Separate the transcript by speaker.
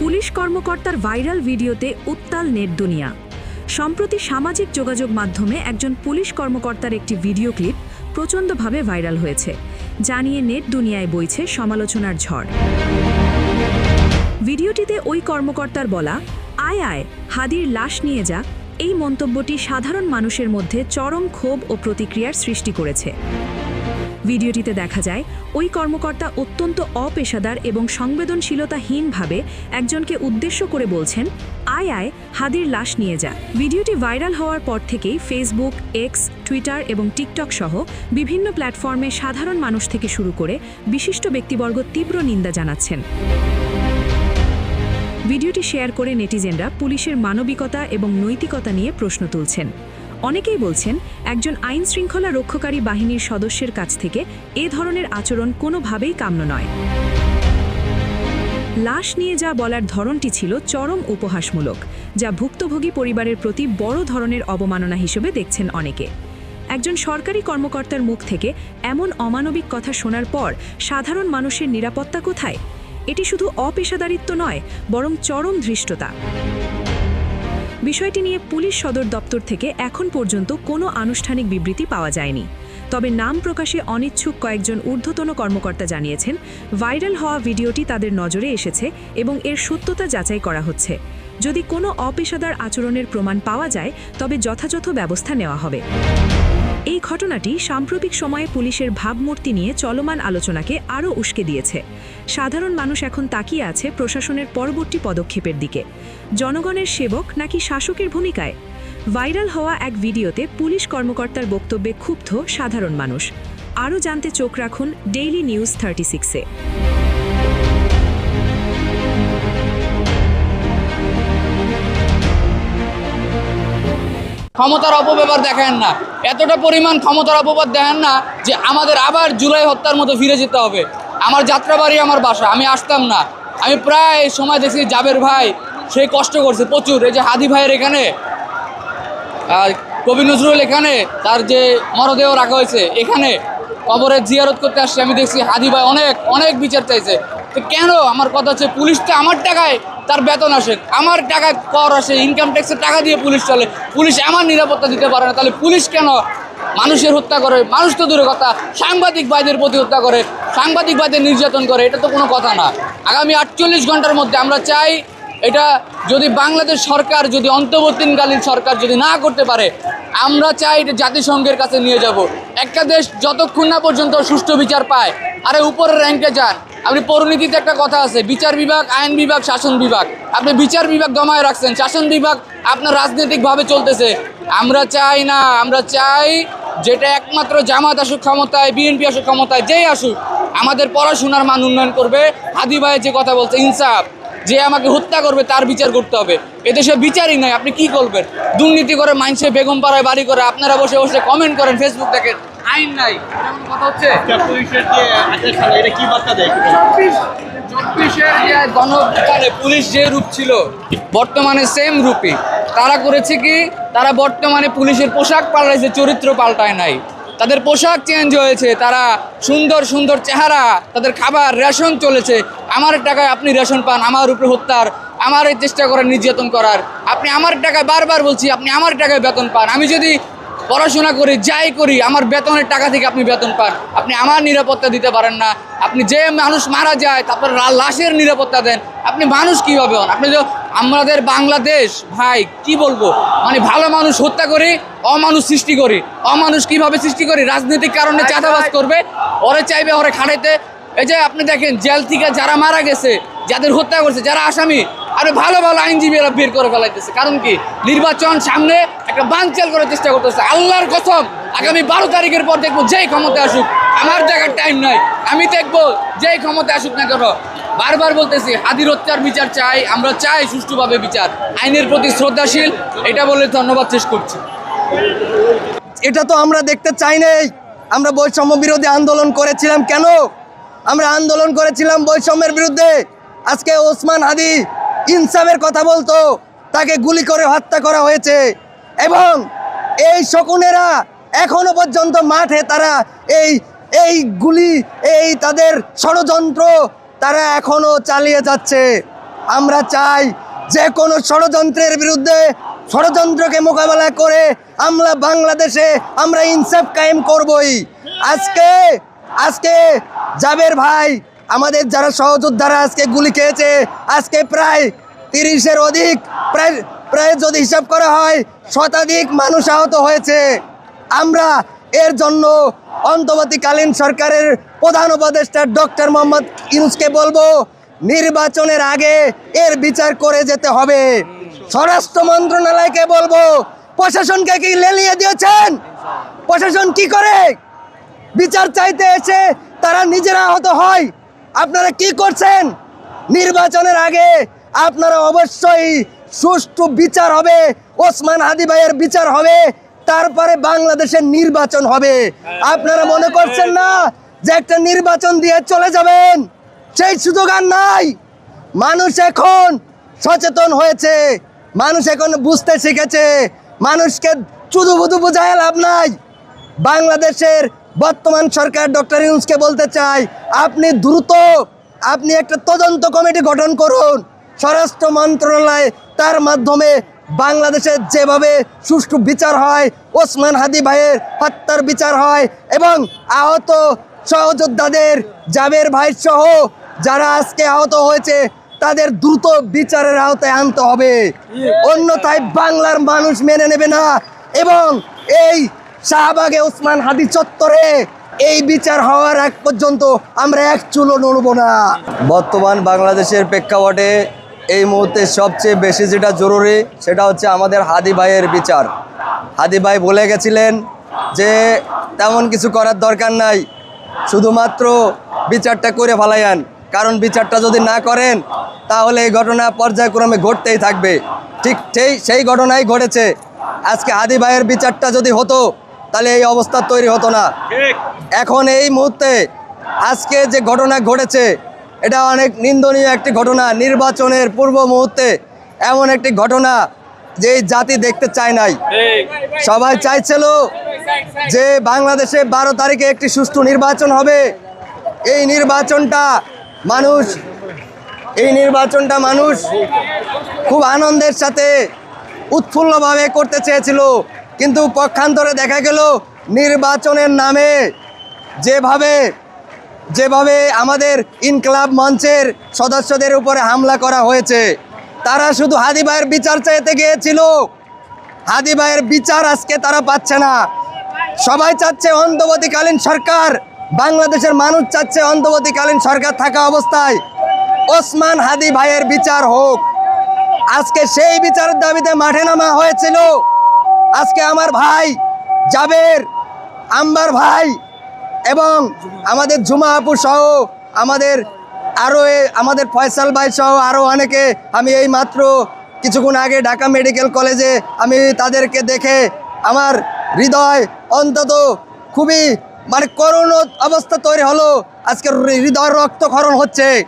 Speaker 1: Police কর্মকর্তার viral ভিডিওতে উত্তাল নেট দুনিয়া। সম্প্রতি সামাজিক যোগাযোগ মাধ্যমে একজন পুলিশ কর্মকর্তার একটি ভিডিও ক্লিপ প্রচণ্ডভাবে ভাইরাল হয়েছে, জানিয়ে নেট দুনিয়ায় বইছে সমালোচনার ঝড়। ভিডিওটিতে ওই কর্মকর্তার বলা, আয় আয়, হাদির লাশ নিয়ে যা। এই মন্তব্যটি সাধারণ মানুষের মধ্যে চরম ক্ষোভ ও প্রতিক্রিয়ার সৃষ্টি করেছে। ভিডিওটিতে দেখা যায়, ওই কর্মকর্তা অত্যন্ত অপেশাদার এবং সংবেদনশীলতাহীনভাবে একজনকে উদ্দেশ্য করে বলছেন, আয় আয়, হাদির লাশ নিয়ে যা। ভিডিওটি ভাইরাল হওয়ার পর থেকেই ফেসবুক এক্স টুইটার এবং টিকটক সহ বিভিন্ন প্ল্যাটফর্মে সাধারণ মানুষ থেকে শুরু করে বিশিষ্ট ব্যক্তিবর্গ তীব্র নিন্দা জানাচ্ছেন। ভিডিওটি শেয়ার করে নেটিজেনরা পুলিশের মানবিকতা এবং নৈতিকতা নিয়ে প্রশ্ন তুলছেন। অনেকেই বলছেন, একজন আইন শৃঙ্খলা রক্ষাকারী বাহিনীর সদস্যের কাছ থেকে এ ধরনের আচরণ কোনোভাবেই কাম্য নয়। লাশ নিয়ে যা বলার ধরনটি ছিল চরম উপহাসমূলক, যা ভুক্তভোগী পরিবারের প্রতি বড় ধরনের অবমাননা হিসেবে দেখছেন অনেকে। একজন সরকারি কর্মকর্তার মুখ থেকে এমন অমানবিক কথা শোনার পর সাধারণ মানুষের নিরাপত্তা কোথায়? এটি শুধু অপেশাদারিত্ব নয়, বরং চরম ধৃষ্টতা। বিষয়টি নিয়ে পুলিশ সদর দপ্তর থেকে এখন পর্যন্ত কোনো আনুষ্ঠানিক বিবৃতি পাওয়া যায়নি। তবে নাম প্রকাশে অনিচ্ছুক কয়েকজন ঊর্ধ্বতন কর্মকর্তা জানিয়েছেন, ভাইরাল হওয়া ভিডিওটি তাদের নজরে এসেছে এবং এর সত্যতা যাচাই করা হচ্ছে। যদি কোনো অপেশাদার আচরণের প্রমাণ পাওয়া যায়, তবে যথাযথ ব্যবস্থা নেওয়া হবে। এই ঘটনাটি সাম্প্রতিক সময়ে পুলিশের ভাবমূর্তি নিয়ে চলমান আলোচনাকে আরও উস্কে দিয়েছে। সাধারণ মানুষ এখন তাকিয়ে আছে প্রশাসনের পরবর্তী পদক্ষেপের দিকে। জনগণের সেবক নাকি শাসকের ভূমিকায়? ভাইরাল হওয়া এক ভিডিওতে পুলিশ কর্মকর্তার বক্তব্যে ক্ষুব্ধ সাধারণ মানুষ। আরও জানতে চোখ রাখুন ডেইলি নিউজ থার্টি সিক্সে
Speaker 2: ক্ষমতার অপব্যবহার দেখেন না। এতটা পরিমাণ ক্ষমতার অপবাদ দেখেন না যে আমাদের আবার জুলাই হত্যার মতো ফিরে যেতে হবে। আমার যাত্রাবাড়ি, আমার বাসা, আমি আসতাম না। আমি প্রায় সময় দেখছি জাবের ভাই, সে কষ্ট করছে প্রচুর। এই যে হাদি ভাইয়ের এখানে কবি নজরুল এখানে, তার যে মরদেহ রাখা হয়েছে এখানে কবরের জিয়ারত করতে আসছে, আমি দেখছি হাদি ভাই অনেক অনেক বিচার চাইছে। তো কেন? আমার কথা হচ্ছে, পুলিশ তো আমার টাকায় তার বেতন আসে। আমার টাকায় কর আসে ইনকাম ট্যাক্সের টাকা দিয়ে পুলিশ চলে। পুলিশ আমার নিরাপত্তা দিতে পারে না, তাহলে পুলিশ কেন মানুষের হত্যা করে, মানুষ তো দূরে কথা সাংবাদিক ভাইদের প্রতি হত্যা করে সাংবাদিক ভাইদের নির্যাতন করে, এটা তো কোনো কথা না। আগামী আটচল্লিশ ঘণ্টার মধ্যে আমরা চাই এটা যদি বাংলাদেশ সরকার, যদি অন্তর্বর্তীকালীন সরকার যদি না করতে পারে, আমরা চাই এটা জাতিসংঘের কাছে নিয়ে যাব। একটা দেশ যতক্ষণ না পর্যন্ত সুষ্ঠু বিচার পায়, আরে উপরের র্যাঙ্কে যান। আপনি পরিণীতিতে একটা কথা আছে, বিচার বিভাগ, আইন বিভাগ, শাসন বিভাগ। আপনি বিচার বিভাগ দমায় রাখছেন, শাসন বিভাগ আপনার রাজনৈতিকভাবে চলতেছে। আমরা চাই না, আমরা চাই যেটা একমাত্র জামাত আসুক ক্ষমতায় বিএনপি আসুক ক্ষমতায় যেই আসুক আমাদের পড়াশোনার মান উন্নয়ন করবে। হাদি ভাই যে কথা বলছে ইনসাফ যে আমাকে হত্যা করবে তার বিচার করতে হবে। এদেশে বিচারই নাই আপনি কি করবেন? দুর্নীতি করে মাইনসে বেগম পাড়ায় বাড়ি করে আপনারা বসে বসে কমেন্ট করেন ফেসবুক দেখেন আইন নাই। কথা হচ্ছে?
Speaker 3: এটা কি বার্তা দেয়?
Speaker 2: চব্বিশের যে পুলিশ যে রূপ ছিল বর্তমানে সেম রূপই। তারা করেছে কি? তারা বর্তমানে পুলিশের পোশাক পাল্টাইছে, চরিত্র পাল্টায় নাই। তাদের পোশাক চেঞ্জ হয়েছে, তারা সুন্দর সুন্দর চেহারা, তাদের খাবার, রেশন চলেছে। আমার টাকায় আপনি রেশন পান, আমার উপরে হত্যার, আমার এই চেষ্টা করেন নির্যাতন করার। আপনি আমার টাকায় বারবার বলছি, আপনি আমার টাকায় বেতন পান। আমি যদি পড়াশোনা করি, যাই করি, আমার বেতনের টাকা থেকে আপনি বেতন পান। আপনি আমার নিরাপত্তা দিতে পারেন না। আপনি যে মানুষ মারা যায়, তারপর লাশের নিরাপত্তা দেন। আপনি মানুষ কীভাবে হন? আপনি তো আমাদের বাংলাদেশ ভাই কি বলব? মানে ভালো মানুষ হত্যা করি অমানুষ সৃষ্টি করি। অমানুষ কীভাবে সৃষ্টি করি? রাজনৈতিক কারণে চাঁদাবাজ করবে ওরে চাইবে ওরে খাড়াইতে এই যে আপনি দেখেন জেল থেকে যারা মারা গেছে যাদের হত্যা করছে যারা আসামি আরে ভালো ভালো আইনজীবীরা বের করে ফেলাইতেছে। কারণ কি? নির্বাচন সামনে একটা বানচাল করার চেষ্টা করতেছে। আল্লাহর কসম আগামী বারো তারিখের পর দেখব যেই ক্ষমতা আসুক আমার জায়গার টাইম নাই। আমি দেখব, যেই ক্ষমতা আসুক না কেন। বারবার বলতেছি হাদির হত্যার বিচার চাই, আমরা চাই সুষ্ঠুভাবে বিচার। আইনের প্রতি শ্রদ্ধাশীল, এটা বলে ধন্যবাদ শেষ করছি।
Speaker 4: এটা তো আমরা দেখতে চাই নাই। আমরা বৈষম্য বিরোধী আন্দোলন করেছিলাম কেন? আমরা আন্দোলন করেছিলাম বৈষম্যের বিরুদ্ধে। আজকে ওসমান হাদি ইনসাফের কথা বলতো, তাকে গুলি করে হত্যা করা হয়েছে। এবং এই শকুনেরা এখনও পর্যন্ত মাঠে তারা এই এই গুলি, এই তাদের ষড়যন্ত্র তারা এখনও চালিয়ে যাচ্ছে। আমরা চাই যে কোনো ষড়যন্ত্রের বিরুদ্ধে ষড়যন্ত্রকে মোকাবেলা করে আমরা বাংলাদেশে আমরা ইনসাফ কায়েম করবই। আজকে আজকে জাবের ভাই, আমাদের যারা সহযোদ্ধারা আজকে গুলি খেয়েছে, আজকে প্রায় তিরিশের অধিক, প্রায় প্রায় যদি হিসাব করা হয়, শতাধিক মানুষ আহত হয়েছে। আমরা এর জন্য অন্তর্বর্তীকালীন সরকারের প্রধান উপদেষ্টা ডক্টর মোহাম্মদ ইউনুসকে বলব, নির্বাচনের আগে এর বিচার করে যেতে হবে। স্বরাষ্ট্র মন্ত্রণালয়কে বলব, প্রশাসনকে কি লেলিয়ে দিয়েছেন? প্রশাসন কি করে? বিচার চাইতে এসে তারা নিজেরা আহত হয়। আপনারা কি করছেন? নির্বাচনের আগে আপনারা অবশ্যই সুষ্ঠু বিচার হবে, ওসমান হাদি ভাইয়ের বিচার হবে তারপরে বাংলাদেশের নির্বাচন হবে। আপনারা মনে করছেন না যে একটা নির্বাচন দিয়ে চলে যাবেন? সেই সুযোগ আর নাই। মানুষ এখন সচেতন হয়েছে। মানুষ এখন বুঝতে শিখেছে। মানুষকে চুদু বুদু বোঝায় লাভ নাই। বাংলাদেশের বর্তমান সরকার ডক্টর ইউনুসকে বলতে চাই, আপনি দ্রুত আপনি একটা তদন্ত কমিটি গঠন করুন। স্বরাষ্ট্র মন্ত্রণালয় তার মাধ্যমে বাংলাদেশে যেভাবে সুষ্ঠু বিচার হয়, ওসমান হাদি ভাইয়ের হত্যার বিচার হয় এবং আহত সহযোদ্ধাদের, জাবের ভাই সহ যারা আজকে আহত হয়েছে, তাদের দ্রুত বিচারের আওতায় আনতে হবে। অন্যথায় বাংলার মানুষ মেনে নেবে না এবং এই শাহবাগে ওসমান হাদি চত্বরে এই বিচার হওয়ার এক পর্যন্ত আমরা এক চুলো নড়ব না। বর্তমান বাংলাদেশের প্রেক্ষাপটে এই মুহূর্তে সবচেয়ে বেশি যেটা জরুরি সেটা হচ্ছে আমাদের হাদি ভাইয়ের বিচার। হাদি ভাই বলে গেছিলেন যে তেমন কিছু করার দরকার নাই শুধুমাত্র বিচারটা করে ফেলাইয়ান। কারণ বিচারটা যদি না করেন তাহলে এই ঘটনা পর্যায়ক্রমে ঘটতেই থাকবে। ঠিক সেই সেই ঘটনাই ঘটেছে। আজকে হাদি ভাইয়ের বিচারটা যদি হতো তাহলে এই অবস্থা তৈরি হতো না। এখন এই মুহূর্তে আজকে যে ঘটনা ঘটেছে এটা অনেক নিন্দনীয় একটি ঘটনা। নির্বাচনের পূর্ব মুহূর্তে এমন একটি ঘটনা যে জাতি দেখতে চায় নাই। সবাই চাইছিল যে বাংলাদেশে বারো তারিখে একটি সুষ্ঠু নির্বাচন হবে। এই নির্বাচনটা মানুষ, এই নির্বাচনটা মানুষ খুব আনন্দের সাথে উৎফুল্লভাবে করতে চেয়েছিল। কিন্তু পক্ষান্তরে দেখা গেল, নির্বাচনের নামে যেভাবে যেভাবে আমাদের ইনকলাব মঞ্চের সদস্যদের উপরে হামলা করা হয়েছে, তারা শুধু হাদি ভাইয়ের বিচার চাইতে গিয়েছিল। হাদি ভাইয়ের বিচার আজকে তারা পাচ্ছে না। সবাই চাচ্ছে অন্তর্বর্তীকালীন সরকার, বাংলাদেশের মানুষ চাচ্ছে অন্তর্বর্তীকালীন সরকার থাকা অবস্থায় ওসমান হাদি ভাইয়ের বিচার হোক। আজকে সেই বিচারের দাবিতে মাঠে নামা হয়েছিল। আজকে আমার ভাই জাবের আম্বার ভাই এবং আমাদের জুমা আপু সহ আমাদের আরও আমাদের ফয়সাল ভাই সহ আরও অনেকে আমি এই মাত্র কিছুক্ষণ আগে ঢাকা মেডিকেল কলেজে আমি তাদেরকে দেখে আমার হৃদয় অন্তত খুবই মানে করুণ অবস্থা তৈরি হলো। আজকে হৃদয় রক্তক্ষরণ হচ্ছে।